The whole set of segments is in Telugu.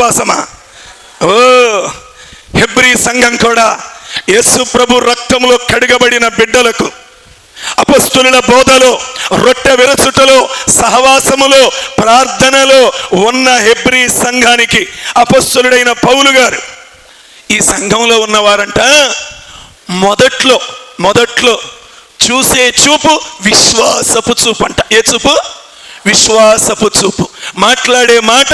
విశ్వాసమా? ఓ హెబ్రి సంఘం కూడా యేసు ప్రభు రక్తంలో కడగబడిన బిడ్డలకు అపస్తుల బోధలో రొట్టె విరచుటలో సహవాసములో ప్రార్థనలో ఉన్న హెబ్రి సంఘానికి అపస్తులుడైన పౌలు గారు ఈ సంఘంలో ఉన్నవారంట మొదట్లో మొదట్లో చూసే చూపు విశ్వాసపు చూపు అంట ఏ చూపు? విశ్వాసపు చూపు. మాట్లాడే మాట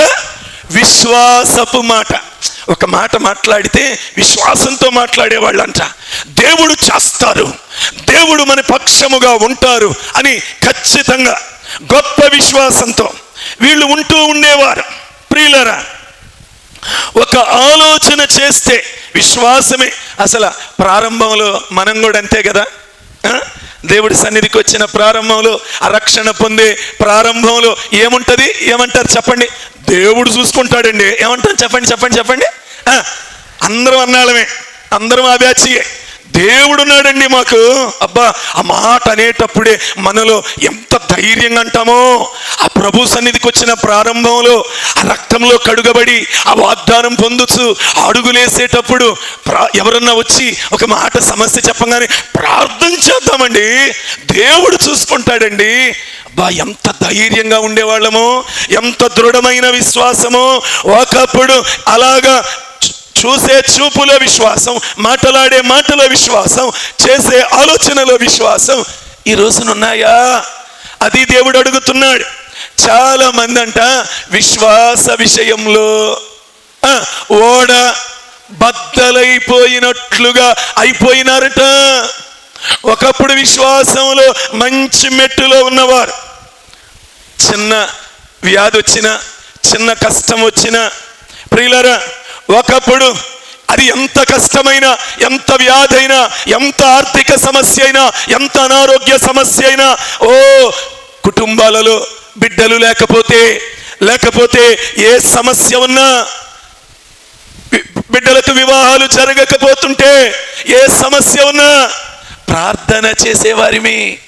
విశ్వాసపు మాట. ఒక మాట మాట్లాడితే విశ్వాసంతో మాట్లాడేవాళ్ళంట. దేవుడు చేస్తారు. దేవుడు మన పక్షముగా ఉంటారు అని ఖచ్చితంగా గొప్ప విశ్వాసంతో వీళ్ళు ఉంటూ ఉండేవారు. ప్రియులరా ఒక ఆలోచన చేస్తే విశ్వాసమే అసలు ప్రారంభంలో మనం కూడా అంతే కదా? దేవుడి సన్నిధికి వచ్చిన ప్రారంభంలో ఆ రక్షణ పొందే ప్రారంభంలో ఏముంటది? ఏమంటారు చెప్పండి? దేవుడు చూసుకుంటాడండి. ఏమంటారు? చెప్పండి చెప్పండి చెప్పండి. అందరం అన్నాళ్ళమే. అందరం ఆ బ్యాచ్యే దేవుడు ఉన్నాడండి మాకు. అబ్బా ఆ మాట అనేటప్పుడే మనలో ఎంత ధైర్యంగా అంటామో ఆ ప్రభు సన్నిధికి వచ్చిన ప్రారంభంలో ఆ రక్తంలో కడుగబడి ఆ వాగ్దానం పొందుచు అడుగులేసేటప్పుడు ప్రా- ఎవరన్నా వచ్చి ఒక మాట సమస్య చెప్పగానే ప్రార్థన చేద్దామండి. దేవుడు చూసుకుంటాడండి. అబ్బా ఎంత ధైర్యంగా ఉండేవాళ్ళము ఎంత దృఢమైన విశ్వాసము ఒకప్పుడు అలాగా చూసే చూపులో విశ్వాసం మాట్లాడే మాటలో విశ్వాసం చేసే ఆలోచనలో విశ్వాసం ఈ రోజునున్నాయా? అది దేవుడు అడుగుతున్నాడు. చాలా మంది అంట విశ్వాస విషయంలో ఆ, ఓడ బద్దలైపోయినట్లుగా అయిపోయినారట. ఒకప్పుడు విశ్వాసంలో మంచి మెట్టులో ఉన్నవారు. చిన్న వ్యాధి వచ్చిన చిన్న కష్టం వచ్చిన ప్రియులరా ఒకప్పుడు అది ఎంత కష్టమైనా ఎంత వ్యాధి అయినా ఎంత ఆర్థిక సమస్య అయినా ఎంత అనారోగ్య సమస్య అయినా ఓ కుటుంబాలలో బిడ్డలు లేకపోతే లేకపోతే ఏ సమస్య ఉన్నా బిడ్డలకు వివాహాలు జరగకపోతుంటే ఏ సమస్య ఉన్నా ప్రార్థన చేసేవారిమి.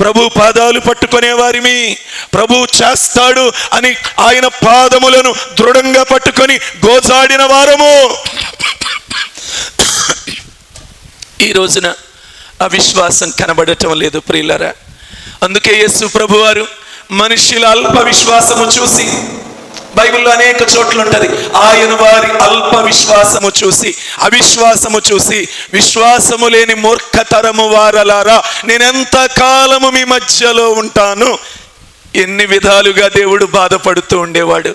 ప్రభు పాదాలు పట్టుకునేవారిమి. ప్రభు చేస్తాడు అని ఆయన పాదములను దృఢంగా పట్టుకొని గోజాడిన వారము. ఈ రోజున అవిశ్వాసం కనబడటం లేదు ప్రియులరా. అందుకే యేసు ప్రభువారు మనుషుల అల్ప విశ్వాసము చూసి బైబిల్లో అనేక చోట్ల ఉంటుంది ఆయన వారి అల్ప విశ్వాసము చూసి అవిశ్వాసము చూసి విశ్వాసము లేని మూర్ఖతరము వారలారా నేనెంత కాలము మీ మధ్యలో ఉంటాను? ఎన్ని విధాలుగా దేవుడు బాధపడుతూ ఉండేవాడు.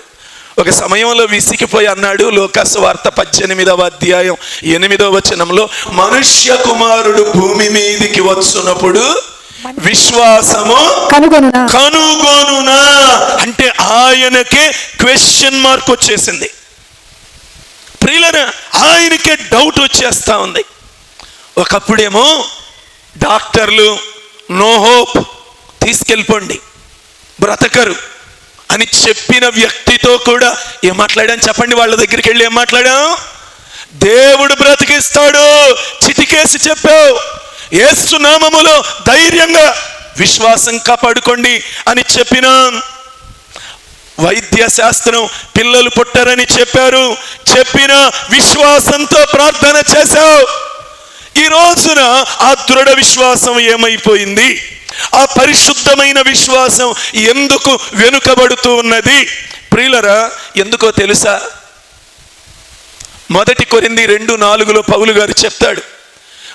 ఒక సమయంలో విసిగిపోయి అన్నాడు లోకాసు వార్త పద్దెనిమిదవ అధ్యాయం ఎనిమిదవ వచనంలో మనుష్య కుమారుడు భూమి మీదికి వచ్చున్నప్పుడు విశ్వాసము కనుగొనునా? కనుగొనునా అంటే ఆయనకే క్వశ్చన్ మార్క్ వచ్చేసింది. ప్రియులరా ఆయనకే డౌట్ వచ్చేస్తా ఉంది. ఒకప్పుడేమో డాక్టర్లు నో హోప్ తీసుకెళ్ళిపోండి బ్రతకరు అని చెప్పిన వ్యక్తితో కూడా ఏం మాట్లాడాం? చెప్పండి వాళ్ళ దగ్గరికి వెళ్ళి ఏం మాట్లాడాం? దేవుడు బ్రతికిస్తాడు చిటికేసి చెప్పావు. ఏసు నామములో ధైర్యంగా విశ్వాసం కాపాడుకోండి అని చెప్పిన వైద్య శాస్త్రం పిల్లలు పుట్టారని చెప్పారు. చెప్పిన విశ్వాసంతో ప్రార్థన చేశావు. ఈ రోజున ఆ దృఢ విశ్వాసం ఏమైపోయింది? ఆ పరిశుద్ధమైన విశ్వాసం ఎందుకు వెనుకబడుతూ ఉన్నది? ప్రియులరా ఎందుకో తెలుసా? మొదటి కొరింది రెండు నాలుగులో పౌలు గారు చెప్తాడు.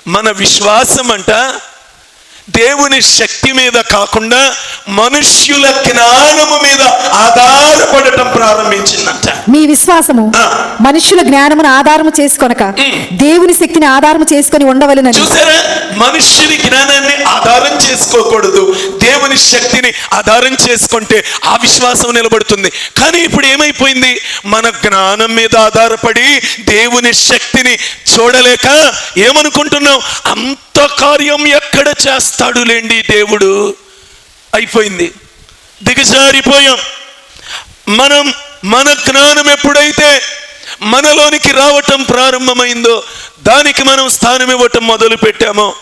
మన విశ్వాసం అంట దేవుని శక్తి మీద కాకుండా మనుష్యుల జ్ఞానము మీద ఆధారపడటం ప్రారంభించిందంట. మీ విశ్వాసము ఆ. మనుష్యుల జ్ఞానమును ఆధారము చేసుకొనక దేవుని శక్తిని ఆధారము చేసుకొని ఉండవలెనని. చూసారా? మనుష్యుని జ్ఞానాన్ని ఆధారం చేసుకోకూడదు. శక్తిని ఆధారం చేసుకుంటే ఆ విశ్వాసం నిలబడుతుంది. కానీ ఇప్పుడు ఏమైపోయింది? మన జ్ఞానం మీద ఆధారపడి దేవుని శక్తిని చూడలేక ఏమనుకుంటున్నాం అంత కార్యం ఎక్కడ చేస్తాడు లేండి దేవుడు? అయిపోయింది. దిగజారిపోయాం. మనం మన జ్ఞానం ఎప్పుడైతే మనలోనికి రావటం ప్రారంభమైందో దానికి మనం స్థానం ఇవ్వటం మొదలు పెట్టామో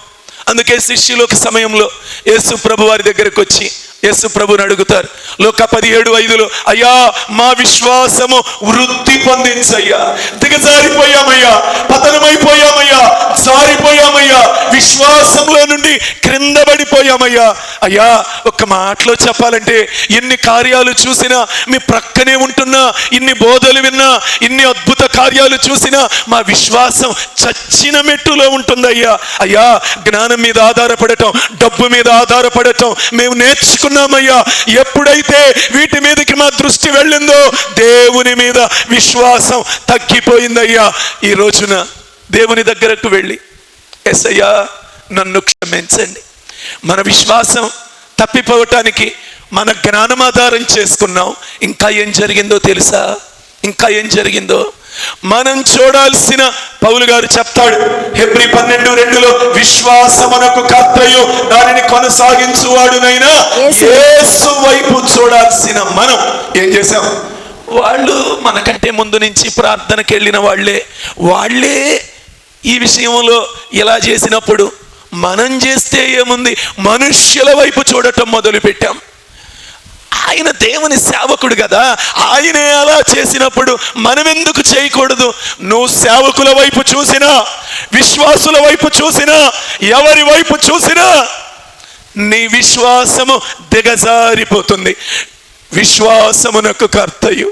అందుకే శిష్యులు ఒక సమయంలో యేసు ప్రభు వారి దగ్గరకు వచ్చి యేసు ప్రభుని అడుగుతారు. లోక పదిహేడు ఐదులో అయ్యా మా విశ్వాసము వృద్ధి పొందించయ్యా. దిగజారిపోయామయ్యా. పతనమైపోయామయ్యా. జారిపోయామయ్యా. విశ్వాసంలో నుండి క్రింద పడిపోయామయ్యా. అయ్యా ఒక్క మాటలో చెప్పాలంటే ఎన్ని కార్యాలు చూసినా మీ ప్రక్కనే ఉంటున్నా ఇన్ని బోధలు విన్నా ఇన్ని అద్భుత కార్యాలు చూసినా మా విశ్వాసం చచ్చిన మెట్టులో ఉంటుందయ్యా. అయ్యా జ్ఞానం మీద ఆధారపడటం డబ్బు మీద ఆధారపడటం మేము నేర్చుకున్నామయ్యా. ఎప్పుడైతే వీటి మీదకి మా దృష్టి వెళ్ళిందో దేవుని మీద విశ్వాసం తగ్గిపోయిందయ్యా. ఈ రోజున దేవుని దగ్గరకు వెళ్ళి ఎస్ అయ్యా నన్ను క్షమించండి. మన విశ్వాసం తప్పిపోవటానికి మన జ్ఞానం ఆధారం చేసుకున్నాం. ఇంకా ఏం జరిగిందో తెలుసా? ఇంకా ఏం జరిగిందో? మనం చూడాల్సిన పౌలు గారు చెప్తాడు హెబ్రి పన్నెండు రెండులో విశ్వాసమునకు కర్తయు దానిని కొనసాగించువాడునైనా యేసు. యేసు వైపు చూడాల్సిన మనం ఏం చేశాం? వాళ్ళు మనకంటే ముందు నుంచి ప్రార్థనకి వెళ్ళిన వాళ్ళే. వాళ్ళే ఈ విషయంలో ఇలా చేసినప్పుడు మనం చేస్తే ఏముంది? మనుష్యుల వైపు చూడటం మొదలుపెట్టాం. ఆయన దేవుని సేవకుడు కదా. ఆయనే అలా చేసినప్పుడు మనం ఎందుకు చేయకూడదు? నువ్వు సేవకుల వైపు చూసినా విశ్వాసుల వైపు చూసినా ఎవరి వైపు చూసినా నీ విశ్వాసము దిగజారిపోతుంది. విశ్వాసమునకు కర్తయు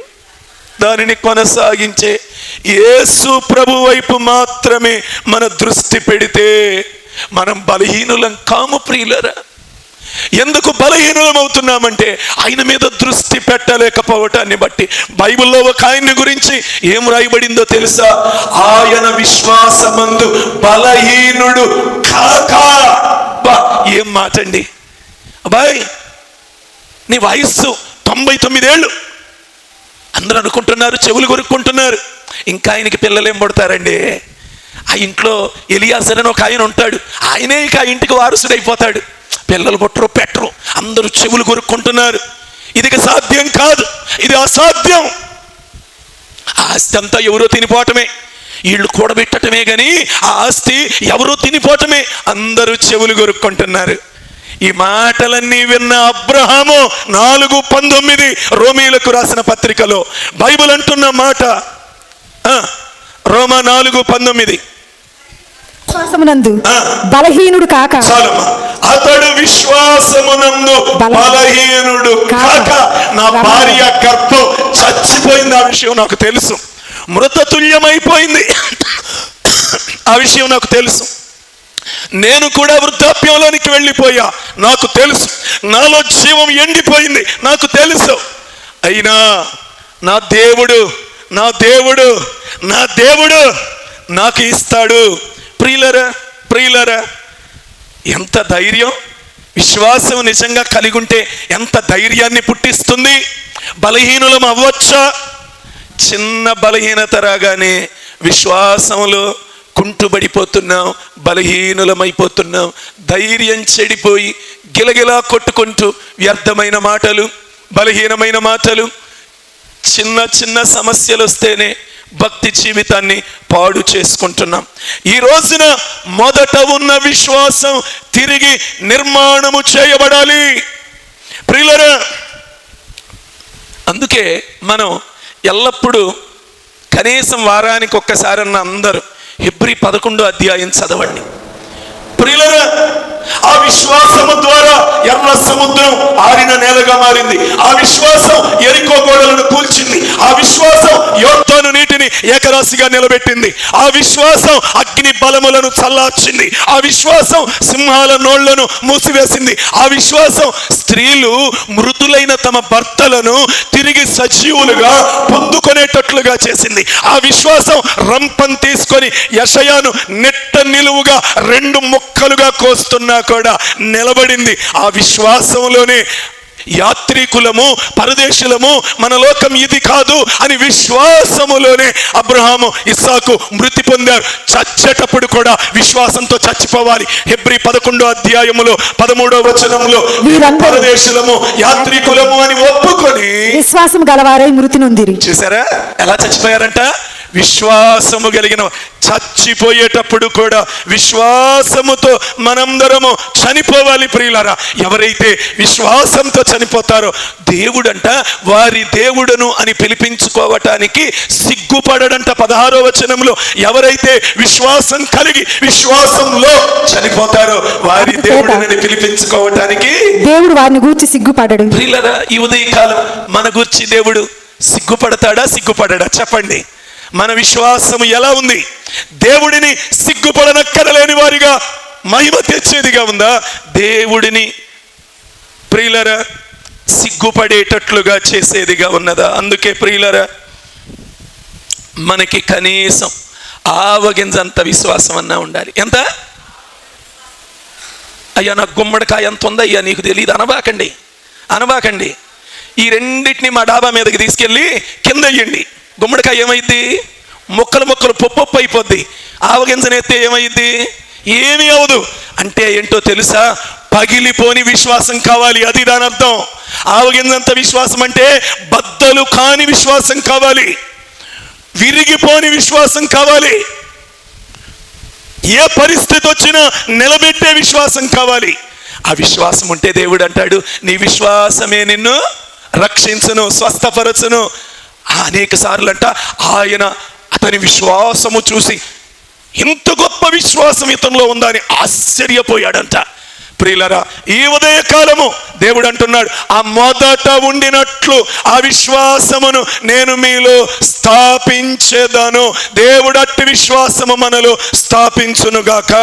దానిని కొనసాగించే యేసు ప్రభు వైపు మాత్రమే మన దృష్టి పెడితే మనం బలహీనులం కాము ప్రియులరా. ఎందుకు బలహీనులం అవుతున్నామంటే ఆయన మీద దృష్టి పెట్టలేకపోవటాన్ని బట్టి బైబిల్లో ఒక ఆయన్ని గురించి ఏం రాయబడిందో తెలుసా? ఆయన విశ్వాసమందు బలహీనుడు కాక. ఏం మాటండి? అబ్బాయి నీ వయస్సు తొంభై తొమ్మిదేళ్ళు. అందరూ అనుకుంటున్నారు చెవులు కొరుక్కుంటున్నారు ఇంకా ఆయనకి పిల్లలు ఏం పడతారండి? ఆ ఇంట్లో ఎలియాసర్ అని ఒక ఆయన ఉంటాడు. ఆయనే ఇక ఆ ఇంటికి వారసుడైపోతాడు. పిల్లలు పుట్టరు పెట్టరు. అందరూ చెవులు కొరుక్కుంటున్నారు ఇది సాధ్యం కాదు. ఇది అసాధ్యం. ఆస్తి అంతా ఎవరో తినిపోవటమే. వీళ్ళు కూడబెట్టటమే కానీ ఆ ఆస్తి ఎవరో తినిపోవటమే. అందరూ చెవులు కొరుక్కుంటున్నారు ఈ మాటలన్నీ విన్న అబ్రహాము నాలుగు పంతొమ్మిది రోమీలకు రాసిన పత్రికలో బైబిల్ అంటున్న మాట. ఆ, రోమా నాలుగు పంతొమ్మిది. విశ్వాసమునందు. బలహీనుడు కాక. అతడు విశ్వాసమునందు బల- బలహీనుడు కాక. నా భార్య గర్భం చచ్చిపోయింది. ఆ విషయం నాకు తెలుసు. మృతతుల్యమైపోయింది. ఆ విషయం నాకు తెలుసు. నేను కూడా వృద్ధాప్యంలోనికి వెళ్ళిపోయా. నాకు తెలుసు. నాలో జీవం ఎండిపోయింది. నాకు తెలుసు. అయినా నా దేవుడు నా దేవుడు నా దేవుడు నాకు ఇస్తాడు. ప్రియులరా ప్రియులరా ఎంత ధైర్యం? విశ్వాసం నిజంగా కలిగి ఉంటే ఎంత ధైర్యాన్ని పుట్టిస్తుంది? బలహీనులం అవ్వచ్చా? చిన్న బలహీనత రాగానే విశ్వాసంలో కుంటుబడిపోతున్నాం బలహీనులమైపోతున్నాం ధైర్యం చెడిపోయి గిలగిలా కొట్టుకుంటూ వ్యర్థమైన మాటలు బలహీనమైన మాటలు చిన్న చిన్న సమస్యలు వస్తేనే భక్తి జీవితాన్ని పాడు చేసుకుంటున్నాం. ఈ రోజున మొదట ఉన్న విశ్వాసం తిరిగి నిర్మాణము చేయబడాలి. ప్రియులరా అందుకే మనం ఎల్లప్పుడూ కనీసం వారానికి ఒక్కసారన్న అందరూ హెబ్రి పదకొండో అధ్యాయం చదవండి. ప్రియులరా ఆ విశ్వాసము ద్వారా ఎర్ర సముద్రం ఆరిన నేలగా మారింది. ఆ విశ్వాసం ఎరికో గోడలను కూల్చింది. ఆ విశ్వాసం యోర్దాను నీటిని ఏకరాశిగా నిలబెట్టింది. ఆ విశ్వాసం అగ్ని బలములను చల్లార్చింది. ఆ విశ్వాసం సింహాల నోళ్ళను మూసివేసింది. ఆ విశ్వాసం స్త్రీలు మృతులైన తమ భర్తలను తిరిగి సజీవులుగా పొందుకునేటట్లుగా చేసింది. ఆ విశ్వాసం రంపం తీసుకొని యషయాను నెట్ట నిలువుగా రెండు ముక్కలుగా కోస్తున్న కూడా నిలబడింది. ఆ విశ్వాసంలోనే యాత్రికులము పరదేశులము మన లోకం ఇది కాదు అని విశ్వాసములోనే అబ్రహాము ఇస్సాకు మృతి పొందారు. చచ్చేటప్పుడు కూడా విశ్వాసంతో చచ్చిపోవాలి. హెబ్రి పదకొండో అధ్యాయములో పదమూడో వచనంలో పరదేశులము యాత్రికులము అని ఒప్పుకొని విశ్వాసం గలవారై మృతి నొందిరి. చూసారా? ఎలా చచ్చిపోయారంట? విశ్వాసము కలిగిన చచ్చిపోయేటప్పుడు కూడా విశ్వాసముతో మనందరము చనిపోవాలి ప్రియులారా. ఎవరైతే విశ్వాసంతో చనిపోతారో దేవుడంట వారి దేవుడను అని పిలిపించుకోవటానికి సిగ్గుపడడంట పదహారో వచనంలో. ఎవరైతే విశ్వాసం కలిగి విశ్వాసంలో చనిపోతారో వారి దేవుడనని పిలిపించుకోవటానికి దేవుడు వారిని గూర్చి సిగ్గుపడడు. ప్రియులరా ఈ ఉదయకాలం మన గుర్చి దేవుడు సిగ్గుపడతాడా సిగ్గుపడడా? చెప్పండి. మన విశ్వాసము ఎలా ఉంది? దేవుడిని సిగ్గుపడనక్కరలేని వారిగా మహిమ తెచ్చేదిగా ఉందా? దేవుడిని ప్రియులరా సిగ్గుపడేటట్లుగా చేసేదిగా ఉన్నదా? అందుకే ప్రియులరా మనకి కనీసం ఆవగింజంత విశ్వాసం అన్నా ఉండాలి. ఎంత? అయ్యా నాకు గుమ్మడికాయ ఎంత ఉందా? అయ్యా నీకు తెలియదు అనబాకండి అనబాకండి ఈ రెండింటిని మా డాబా మీదకి తీసుకెళ్ళి కింద వెయ్యండి గుమ్మడికాయ ఏమైద్ది ముక్కలు ముక్కలు పొప్పొప్పు అయిపోద్ది. ఆవగింజనెత్తే ఏమైద్ది ఏమీ అవదు అంటే ఏంటో తెలుసా? పగిలిపోని విశ్వాసం కావాలి అది దాని అర్థం. ఆవగింజంత విశ్వాసం అంటే బద్దలు కాని విశ్వాసం కావాలి. విరిగిపోని విశ్వాసం కావాలి. ఏ పరిస్థితి వచ్చినా నిలబెట్టే విశ్వాసం కావాలి. ఆ విశ్వాసం ఉంటే దేవుడు అంటాడు నీ విశ్వాసమే నిన్ను రక్షించును స్వస్థపరచును అనేక సార్లు అంట ఆయన అతని విశ్వాసము చూసి ఇంత గొప్ప విశ్వాసం ఇతనిలో ఉందని ఆశ్చర్యపోయాడంట. ప్రియులరా ఈ ఉదయకాలము దేవుడు అంటున్నాడు ఆ మొదట ఉండినట్లు ఆ విశ్వాసమును నేను మీలో స్థాపించేదను. దేవుడు అట్టి విశ్వాసము మనలో స్థాపించునుగాక.